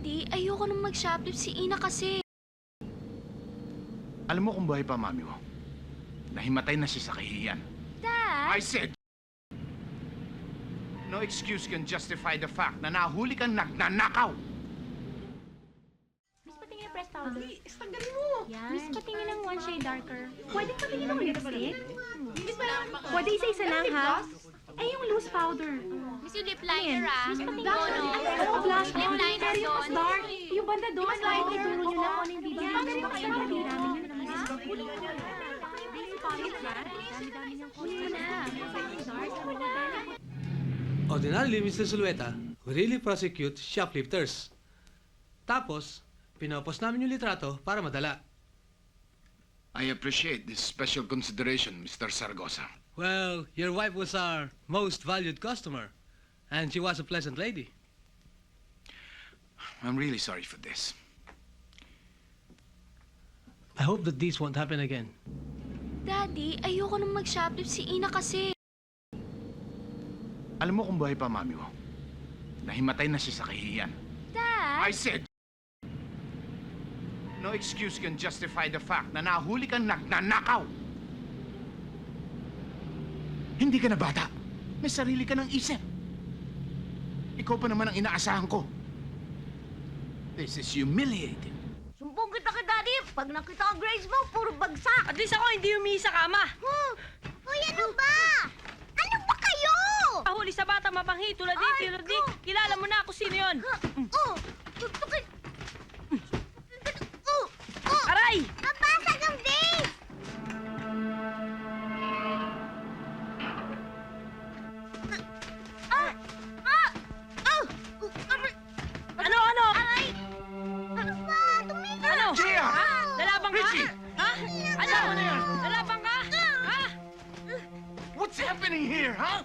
Daddy, ayoko nang mag-shoplift si Ina kasi. Alam mo kung buhay pa mami mo? Nahimatay na siya sa kahihiyan. Dad? I said, no excuse can justify the fact na nahuli kang nagnanakaw. Miss, patingin ng press powder. Please, tanggalin mo. Yan. Miss, patingin ng one shade darker. Pwede patingin ng lipstick? Miss, pwede isa-isa lang, ha? Eh, yung loose powder. Miss, yung lip liner ah. Miss, patingin No, ng no. Oo, blush Lip liner doon. dark. Yung banda doon. Mas lighter. Turo nyo lang kung ano yung bibili. Yan, ganito kayo namin yun. Ordinarily, Mr. Sulueta, we really prosecute shoplifters. Tapos, pinapos namin yung litrato para madala. I appreciate this special consideration, Mr. Sargosa. Well, your wife was our most valued customer, and she was a pleasant lady. I'm really sorry for this. I hope that this won't happen again. Daddy, ayoko nang mag-shoplift si Ina kasi. Alam mo kung buhay pa mami mo? Nahimatay na siya sa kahihiyan. Dad? I said, no excuse can justify the fact na nahuli kang nagnanakaw. Hindi ka na bata. May sarili ka ng isip. Ikaw pa naman ang inaasahan ko. This is humiliating. Sumbong kita kay Daddy. Pag nakita ang grades mo, puro bagsak. At least ako hindi humihi sa kama. Hmm. Uy, ano ba? Ano ba kayo? Pahuli sa bata mapanghi tulad ni Ay, tulad ni. Kilala mo na ako sino yon. Oh, tutukin. Happening here, huh?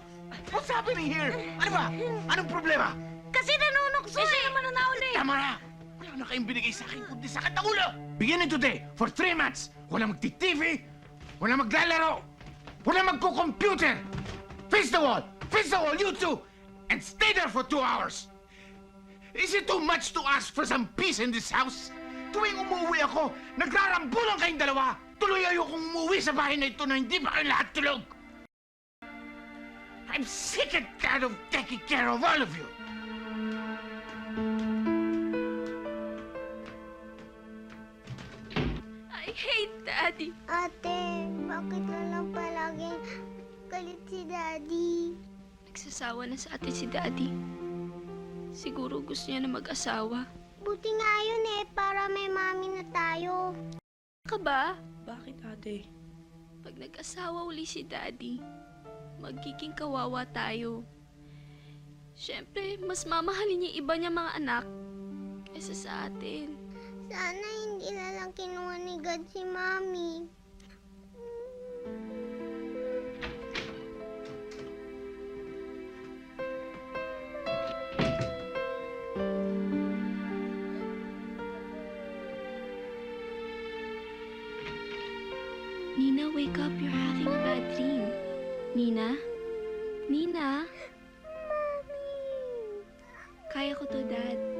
What's happening here? Ano ba? Anong problema? Kasi nanunokso Eh, eh. sino naman ang nauli? Tama na! Wala na kayong binigay sa akin kundi sa kataulo! Beginning today, for three months, wala magti-TV, wala maglalaro, wala magko-computer! Face the wall! Face the wall, you two! And stay there for two hours! Is it too much to ask for some peace in this house? Tuwing umuwi ako, nagrarambulan kayong dalawa! Tuloy ayokong umuwi sa bahay na ito na hindi ba kayo lahat tulog! I'm sick and tired of taking care of all of you! I hate Daddy. Ate, bakit na lang palaging galit si Daddy? Nagsasawa na sa atin si Daddy. Siguro gusto niya na mag-asawa. Buti nga yun eh, para may mami na tayo. Ka ba? Bakit ate? Pag nag-asawa uli si Daddy, magiging kawawa tayo. Siyempre, mas mamahalin niya iba niya mga anak kaysa sa atin. Sana hindi na lang kinuha ni God si mami. Nina, wake up. You're having a bad. Nina? Nina? Kaya ko to, Dad.